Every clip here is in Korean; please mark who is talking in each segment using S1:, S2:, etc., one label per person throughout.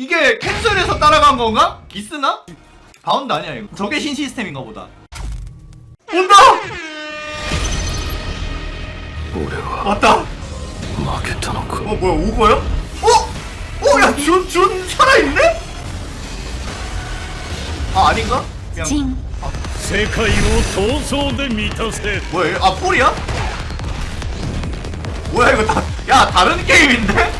S1: 이게 캔슬해서 따라간 건가? 기스나? 바운드 아니야 이거 저게 신 시스템인가 보다 온다!
S2: 俺は
S1: 왔다
S2: 負けたのか
S1: 어 뭐야 오거야? 어? 어? 야 준, 준 살아있네? 아 아닌가? 그냥
S3: ジン
S4: 世界を闘争で満たせ
S1: 뭐야 이거? 아 폴이야? 뭐야 이거 다, 야 다른 게임인데?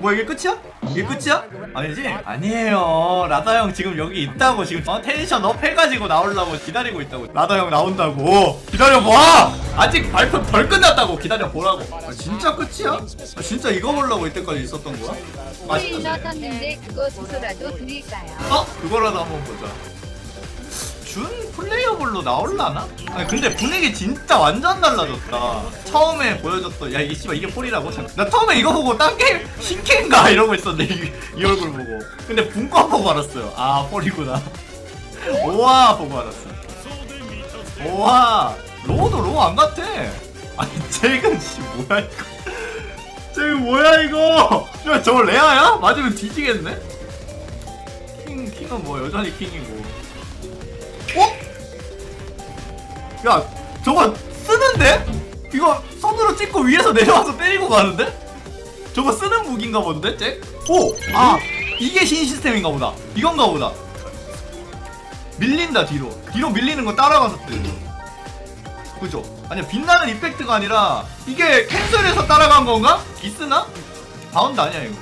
S1: 뭐 이게 끝이야? 이게 끝이야? 아니지? 아니에요 라다 형 지금 여기 있다고 지금 어? 텐션 업 해가지고 나오려고 기다리고 있다고 라다 형 나온다고 기다려봐 아직 발표 덜 끝났다고 기다려보라고 아, 진짜 끝이야? 아, 진짜 이거 보려고 이때까지 있었던 거야?
S5: 넣었는데 그거 주소라도 드릴까요?
S1: 어? 그거라도 한번 보자. 준 플레이어볼로 나올라나? 아니 근데 분위기 진짜 완전 달라졌다. 처음에 보여줬던 야 이게 씨발 이게 폴이라고? 잠깐. 나 처음에 이거 보고 딴 게임 신캐인가? 이러고 있었는데 이, 이 얼굴 보고. 근데 분과 보고 알았어요. 아 폴이구나. 오와 보고 알았어 오와. 로우도 로우 안 같아. 아니 잭은 씨 뭐야 이거? 쟤 뭐야 이거? 야저 레아야? 맞으면 뒤지겠네? 킹, 킹은 뭐 여전히 킹이고. 어? 야 저거 쓰는데? 이거 손으로 찍고 위에서 내려와서 때리고 가는데? 저거 쓰는 무기인가 본데 잭? 오! 아 이게 신 시스템인가 보다. 이건가 보다. 밀린다 뒤로. 뒤로 밀리는 거 따라가서 때려. 그죠? 아니야 빛나는 이펙트가 아니라 이게 캔슬해서 따라간 건가? 기스나? 바운드 아니야 이거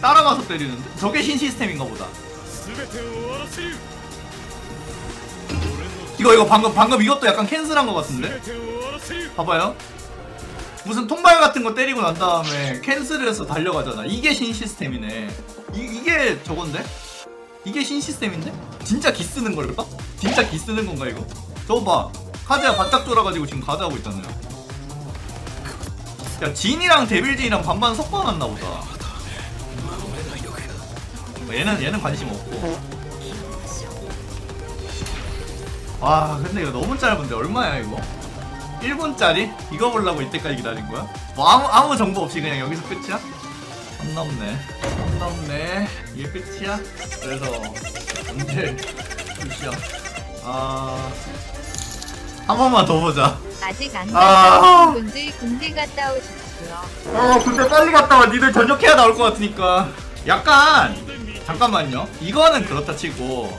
S1: 따라가서 때리는데? 저게 신 시스템인가 보다 이거 이거 방금 방금 이것도 약간 캔슬한 것 같은데? 봐봐요. 무슨 통발 같은 거 때리고 난 다음에 캔슬을 해서 달려가잖아. 이게 신 시스템이네. 이, 게 저건데? 이게 신 시스템인데? 진짜 기 쓰는 걸까? 진짜 기 쓰는 건가 이거? 저거 봐. 카드야 바짝 졸아가지고 지금 가드하고 있잖아요. 야 진이랑 데빌진이랑 반반 섞어놨나 보다. 어, 얘는 얘는 관심 없고 와 근데 이거 너무 짧은데 얼마야 이거? 1분짜리? 이거 보려고 이때까지 기다린 거야? 뭐 아무, 아무 정보 없이 그냥 여기서 끝이야? 선 넘네 선 넘네 이게 끝이야? 그래서 언제 끝이야? 아... 한 번만 더 보자
S5: 아직 안
S1: 아.
S5: 갔다 오신 분들 군대 갔다 오십시오.
S1: 어 근데 빨리 갔다 와 니들 저녁해야 나올 것 같으니까 약간 잠깐만요 이거는 그렇다 치고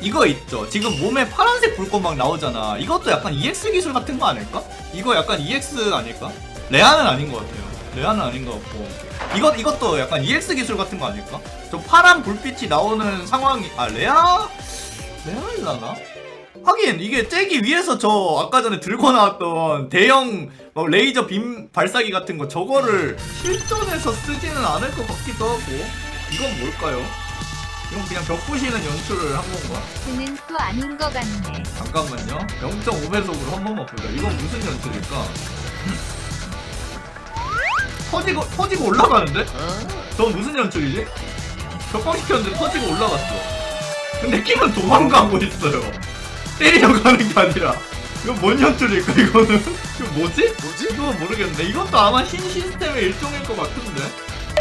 S1: 이거 있죠 지금 몸에 파란색 불꽃 막 나오잖아 이것도 약간 EX 기술 같은 거 아닐까? 이거 약간 EX 아닐까? 레아는 아닌 것 같아요 레아는 아닌 것 같고 이것, 이것도 약간 EX 기술 같은 거 아닐까? 저 파란 불빛이 나오는 상황이 아 레아? 레아일라나? 하긴 이게 잭이 위에서 저 아까 전에 들고 나왔던 대형 막 레이저 빔 발사기 같은 거 저거를 실전에서 쓰지는 않을 것 같기도 하고 이건 뭘까요? 이건 그냥 벽 부시는 연출을 한 건가?
S5: 그는 또 아닌 것 같네.
S1: 잠깐만요 0.5배속으로 한 번만 보자 이건 무슨 연출일까? 터지고 터지고 올라가는데? 저건 무슨 연출이지? 벽광시켰는데 터지고 올라갔어 근데 킹은 도망가고 있어요 때리러 가는 게 아니라 이건 뭔 연출일까 이거는? 이거 뭐지? 뭐지? 이건 모르겠는데 이것도 아마 신 시스템의 일종일 것 같은데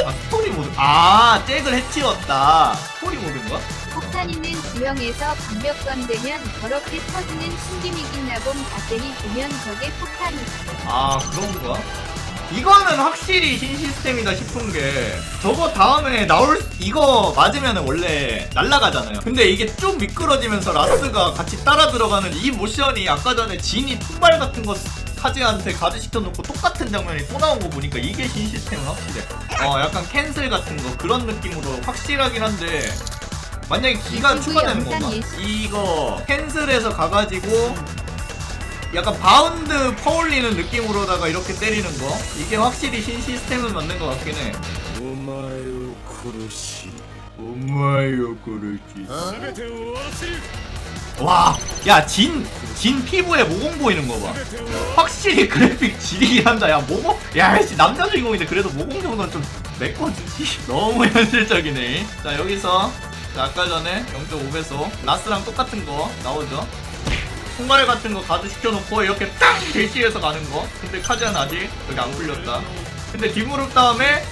S1: 아 스토리 모드 아 잭을 해치웠다 스토리 모드인가?
S5: 폭탄 있는 지형에서 방벽 건대면 저렇게 터지는 신기미긴 나봄 가뜩이 보면 저게 폭탄이지.
S1: 아 그런가? 이거는 확실히 신 시스템이다 싶은 게 저거 다음에 나올 이거 맞으면 원래 날라가잖아요 근데 이게 쭉 미끄러지면서 라스가 같이 따라 들어가는 이 모션이 아까 전에 진이 통발 같은 거 카즈한테 가드 시켜놓고 똑같은 장면이 또 나온 거 보니까 이게 신 시스템은 확실해 어 약간 캔슬 같은 거 그런 느낌으로 확실하긴 한데 만약에 기가 추가되는?
S5: 예시.
S1: 이거 캔슬해서 가가지고 약간 바운드 퍼올리는 느낌으로다가 이렇게 때리는 거? 이게 확실히 신 시스템은 맞는 것 같긴 해. 오마요 코르시.
S4: 오마요 코르시. 어? 어?
S1: 와야 진 진 피부에 모공 보이는 거봐. 확실히 그래픽 지리긴 한다. 야 모공 야 남자 주인공인데 그래도 모공 정도는 좀 메꿔주지. 너무 현실적이네. 자 여기서 자, 아까 전에 0.5배속 라스랑 똑같은 거 나오죠? 총알 같은 거 가드 시켜놓고 이렇게 땅! 대시해서 가는 거. 근데 카즈는 아직 여기 안 풀렸다. 근데 뒷무릎 다음에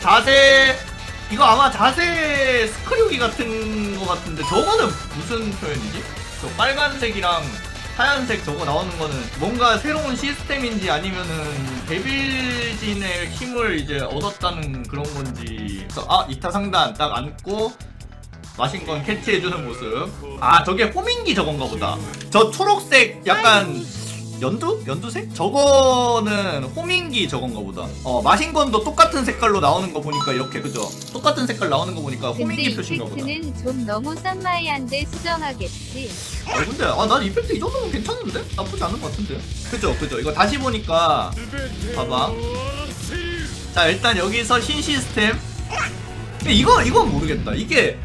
S1: 자세, 이거 아마 자세 스크류기 같은 거 같은데 저거는 무슨 표현이지? 저 빨간색이랑 하얀색 저거 나오는 거는 뭔가 새로운 시스템인지 아니면은 데빌진의 힘을 이제 얻었다는 그런 건지 그래서 아 이타 상단 딱 앉고 마신건 캐치해주는 모습 아 저게 호밍기 저건가 보다 저 초록색 약간 연두? 연두색? 저거는 호밍기 저건가 보다 어 마신건도 똑같은 색깔로 나오는 거 보니까 이렇게 그죠? 똑같은 색깔 나오는 거 보니까 호밍기 표시인가 보다
S5: 이펙트는 좀 너무 쌈마이한데 수정하겠지.
S1: 어, 아 근데 아난 이펙트 이 정도면 괜찮은데? 나쁘지 않은 것 같은데 그죠 그죠 이거 다시 보니까 봐봐 자 일단 여기서 신 시스템 이거 이건 모르겠다 이게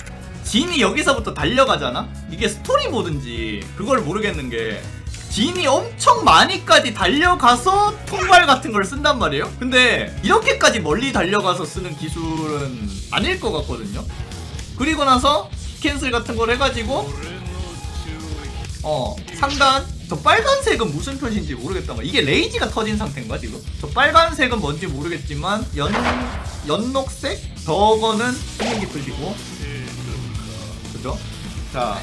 S1: 진이 여기서부터 달려가잖아? 이게 스토리 뭐든지 그걸 모르겠는 게 진이 엄청 많이까지 달려가서 통발 같은 걸 쓴단 말이에요? 근데 이렇게까지 멀리 달려가서 쓰는 기술은 아닐 것 같거든요? 그리고 나서 캔슬 같은 걸 해가지고 어 상단 저 빨간색은 무슨 표시인지 모르겠단 말이야 이게 레이지가 터진 상태인가 지금? 저 빨간색은 뭔지 모르겠지만 연, 연녹색? 저거는 힘이 깊으시고 그죠? 자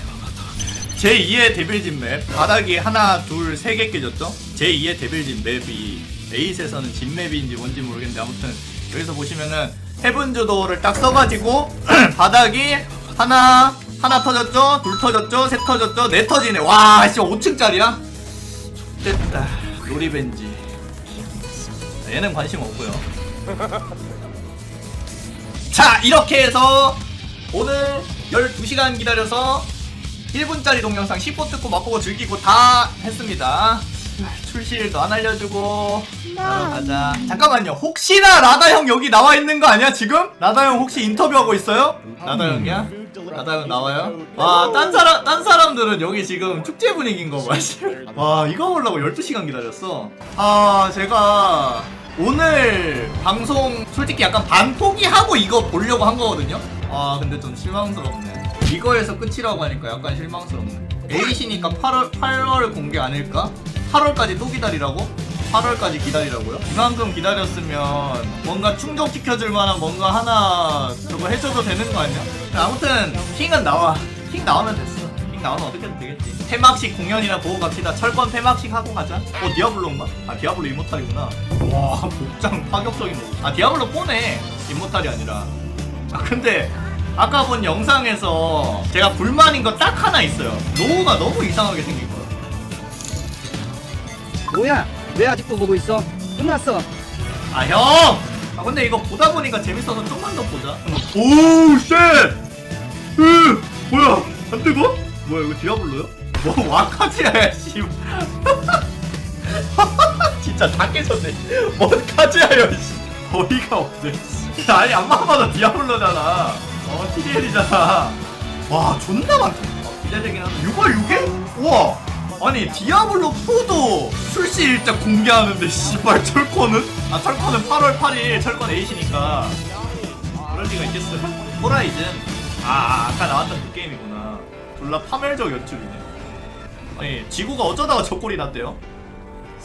S1: 제2의 데빌진 맵 바닥이 하나 둘 세 개 깨졌죠? 제2의 데빌진 맵이 에이스에서는 진 맵인지 뭔지 모르겠는데 아무튼 여기서 보시면은 헤븐즈도어를 딱 써가지고 바닥이 하나 하나 터졌죠? 둘 터졌죠? 셋 터졌죠? 넷 터지네 와씨 5층짜리야? 됐다 로리벤지 얘는 관심 없고요 자 이렇게 해서 오늘 12시간 기다려서 1분짜리 동영상 10호 듣고 맛보고 즐기고 다 했습니다 출시일도 안 알려주고 자러 가자 잠깐만요 혹시나 라다 형 여기 나와 있는 거 아니야 지금? 라다 형 혹시 인터뷰하고 있어요? 라다 형이야? 라다 형 나와요? 와 딴 사람 딴 사람들은 여기 지금 축제 분위기인 거 봐. 씨. 와 이거 보려고 12시간 기다렸어. 아 제가 오늘 방송 솔직히 약간 반 포기하고 이거 보려고 한 거거든요. 아 근데 좀 실망스럽네. 이거에서 끝이라고 하니까 약간 실망스럽네. 에이시니까 8월 8월 공개 아닐까? 8월까지 또 기다리라고? 8월까지 기다리라고요? 이만큼 기다렸으면 뭔가 충족시켜줄 만한 뭔가 하나 저거 해줘도 되는 거 아니야? 아무튼 킹은 나와. 킹 나오면 됐어. 킹 나오면 어떻게든 되겠지. 폐막식 공연이나 보고 갑시다. 철권 폐막식 하고 가자. 어 디아블로인가? 아 디아블로 이모탈이구나. 와 복장 파격적인 거. 아 디아블로 4네. 이모탈이 아니라. 아 근데 아까 본 영상에서 제가 불만인 거 딱 하나 있어요. 로우가 너무 이상하게 생긴 거야.
S6: 뭐야? 왜 아직도 보고 있어? 끝났어.
S1: 아 형! 아 근데 이거 보다 보니까 재밌어서 좀만 더 보자. 오우 쉣! 으 뭐야? 안 뜨거? 뭐야 이거 디아블로요? 뭐 와카지야 씨. 진짜 다 깨졌네. 뭔 카지야요 씨. 어이가 없네. 씨. 아니 안만 봐도 디아블로잖아. 어 TDL이잖아. 와 존나 많다. 어, 기대되긴 하다. 6월 6일? 우와. 아니 디아블로 4도 출시 일자 공개하는데 씨발 철권은? 아 철권은 8월 8일 철권 8이니까 그럴 리가 있겠어요 호라이즌 아, 아 아까 나왔던 그 게임이구나 졸라 파멸적 연출이네 아니 지구가 어쩌다가 저 꼴이 났대요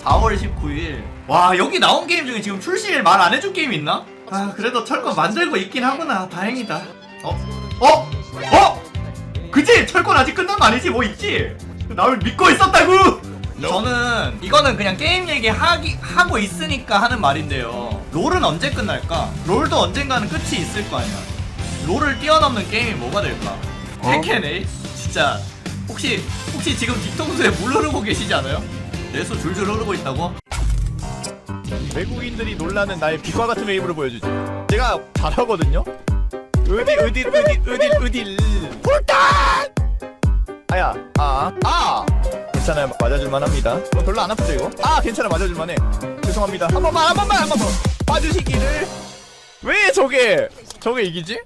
S1: 4월 19일 와 여기 나온 게임 중에 지금 출시일 말 안 해준 게임 있나? 아 그래도 철권 만들고 있긴 하구나 다행이다 어? 어? 어? 그치? 철권 아직 끝난 거 아니지? 뭐 있지? 나를 믿고 있었다고! 저는 이거는 그냥 게임 얘기 하기, 하고 있으니까 하는 말인데요 롤은 언제 끝날까? 롤도 언젠가는 끝이 있을 거 아니야 롤을 뛰어넘는 게임이 뭐가 될까? 테켄에 진짜 혹시 혹시 지금 뒤통수에 물 흐르고 계시지 않아요? 내수 줄줄 흐르고 있다고?
S7: 외국인들이 놀라는 나의 비과 같은 웨이브를 보여주지. 제가 잘하거든요. 으딜 으딜 으딜 으딜 으딜 홀단. 아야 아 아.
S1: 괜찮아요 맞아줄만 합니다 어, 별로 안 아프죠 이거? 아 괜찮아 맞아줄만해 죄송합니다 한 번만 한 번만 한 번만 봐주시기를 왜 저게 저게 이기지?